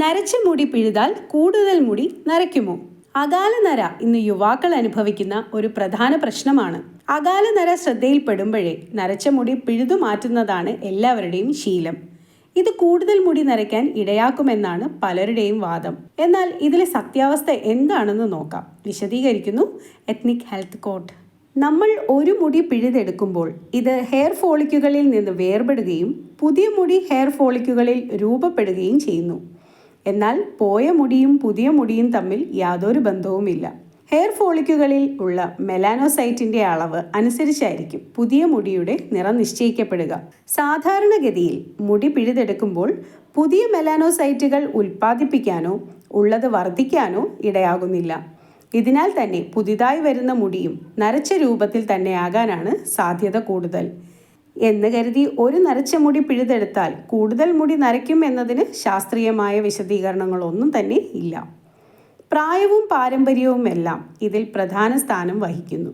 നരച്ച മുടി പിഴുതാൽ കൂടുതൽ മുടി നരയ്ക്കുമോ? അകാല നര ഇന്ന് യുവാക്കൾ അനുഭവിക്കുന്ന ഒരു പ്രധാന പ്രശ്നമാണ്. അകാല നര ശ്രദ്ധയിൽപ്പെടുമ്പോഴേ നരച്ച മുടി പിഴുതു മാറ്റുന്നതാണ് എല്ലാവരുടെയും ശീലം. ഇത് കൂടുതൽ മുടി നരയ്ക്കാൻ ഇടയാക്കുമെന്നാണ് പലരുടെയും വാദം. എന്നാൽ ഇതിലെ സത്യാവസ്ഥ എന്താണെന്ന് നോക്കാം. വിശദീകരിക്കുന്നു എത്നിക് ഹെൽത്ത് കോർട്ട്. നമ്മൾ ഒരു മുടി പിഴുതെടുക്കുമ്പോൾ ഇത് ഹെയർ ഫോളിക്കുകളിൽ നിന്ന് വേർപെടുകയും പുതിയ മുടി ഹെയർ ഫോളിക്കുകളിൽ രൂപപ്പെടുകയും ചെയ്യുന്നു. എന്നാൽ പോയ മുടിയും പുതിയ മുടിയും തമ്മിൽ യാതൊരു ബന്ധവുമില്ല. ഹെയർ ഫോളിക്കുകളിൽ ഉള്ള മെലാനോസൈറ്റിന്റെ അളവ് അനുസരിച്ചായിരിക്കും പുതിയ മുടിയുടെ നിറം നിശ്ചയിക്കപ്പെടുക. സാധാരണഗതിയിൽ മുടി പിഴുതെടുക്കുമ്പോൾ പുതിയ മെലാനോസൈറ്റുകൾ ഉൽപ്പാദിപ്പിക്കാനോ ഉള്ളത് വർദ്ധിക്കാനോ ഇടയാകുന്നില്ല. ഇതിനാൽ തന്നെ പുതിയതായി വരുന്ന മുടിയും നരച്ച രൂപത്തിൽ തന്നെയാകാനാണ് സാധ്യത കൂടുതൽ. എന്ന് കരുതി ഒരു നരച്ച മുടി പിഴുതെടുത്താൽ കൂടുതൽ മുടി നരയ്ക്കും എന്നതിന് ശാസ്ത്രീയമായ വിശദീകരണങ്ങളൊന്നും തന്നെ ഇല്ല. പ്രായവും പാരമ്പര്യവും എല്ലാം ഇതിൽ പ്രധാന സ്ഥാനം വഹിക്കുന്നു.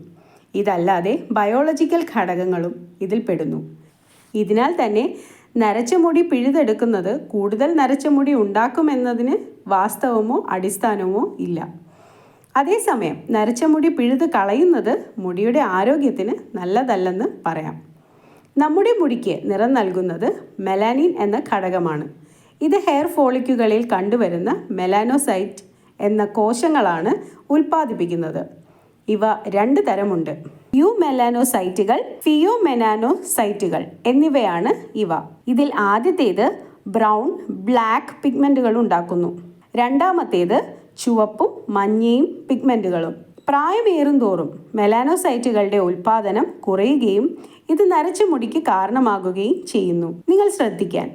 ഇതല്ലാതെ ബയോളജിക്കൽ ഘടകങ്ങളും ഇതിൽ പെടുന്നു. ഇതിനാൽ തന്നെ നരച്ച മുടി പിഴുതെടുക്കുന്നത് കൂടുതൽ നരച്ച മുടി ഉണ്ടാക്കുമെന്നതിന് വാസ്തവമോ അടിസ്ഥാനമോ ഇല്ല. അതേസമയം നരച്ച മുടി പിഴുത് കളയുന്നത് മുടിയുടെ ആരോഗ്യത്തിന് നല്ലതല്ലെന്ന് പറയാം. നമ്മുടെ മുടിക്ക് നിറം നൽകുന്നത് മെലാനിൻ എന്ന ഘടകമാണ്. ഇത് ഹെയർ ഫോളിക്കുകളിൽ കണ്ടുവരുന്ന മെലാനോസൈറ്റ് എന്ന കോശങ്ങളാണ് ഉൽപ്പാദിപ്പിക്കുന്നത്. ഇവ രണ്ട് തരമുണ്ട്. യു മെലാനോസൈറ്റുകൾ ഫിയോ മെനാനോസൈറ്റുകൾ എന്നിവയാണ് ഇവ. ഇതിൽ ആദ്യത്തേത് ബ്രൗൺ ബ്ലാക്ക് പിഗ്മെന്റുകൾ ഉണ്ടാക്കുന്നു. രണ്ടാമത്തേത് ചുവപ്പും മഞ്ഞയും പിഗ്മെന്റുകളും. പ്രായമേറും തോറും മെലാനോസൈറ്റുകളുടെ ഉൽപാദനം കുറയുകയും ഇത് നരച്ച മുടിക്ക് കാരണമാകുകയും ചെയ്യുന്നു. നിങ്ങൾ ശ്രദ്ധിക്കാൻ.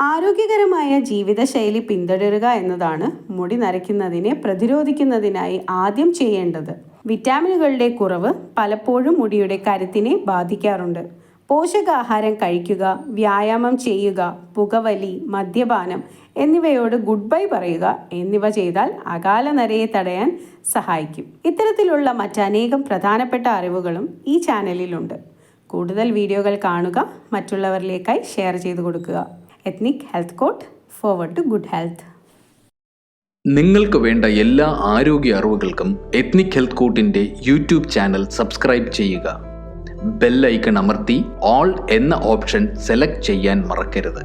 ആരോഗ്യകരമായ ജീവിതശൈലി പിന്തുടരുക എന്നതാണ് മുടി നരയ്ക്കുന്നതിനെ പ്രതിരോധിക്കുന്നതിനായി ആദ്യം ചെയ്യേണ്ടത്. വിറ്റാമിനുകളുടെ കുറവ് പലപ്പോഴും മുടിയുടെ കരുത്തിനെ ബാധിക്കാറുണ്ട്. പോഷകാഹാരം കഴിക്കുക വ്യായാമം ചെയ്യുക പുകവലി മദ്യപാനം എന്നിവയോട് ഗുഡ് ബൈ പറയുക എന്നിവ ചെയ്താൽ അകാല നരയെ തടയാൻ സഹായിക്കും. ഇത്തരത്തിലുള്ള മറ്റനേകം പ്രധാനപ്പെട്ട അറിവുകളും ഈ ചാനലിലുണ്ട് കൂടുതൽ വീഡിയോകൾ കാണുക മറ്റുള്ളവരിലേക്കായി ഷെയർ ചെയ്തു കൊടുക്കുക. Ethnic health court forward to good health നിങ്ങൾക്ക് വേണ്ട എല്ലാ ആരോഗ്യ അറിവുകൾക്കും എത്നിക് ഹെൽത്ത് കോട്ടിന്റെ യൂട്യൂബ് ചാനൽ സബ്സ്ക്രൈബ് ചെയ്യുക. ബെൽ ഐക്കൺ അമർത്തി ഓൾ എന്ന ഓപ്ഷൻ സെലക്ട് ചെയ്യാൻ മറക്കരുത്.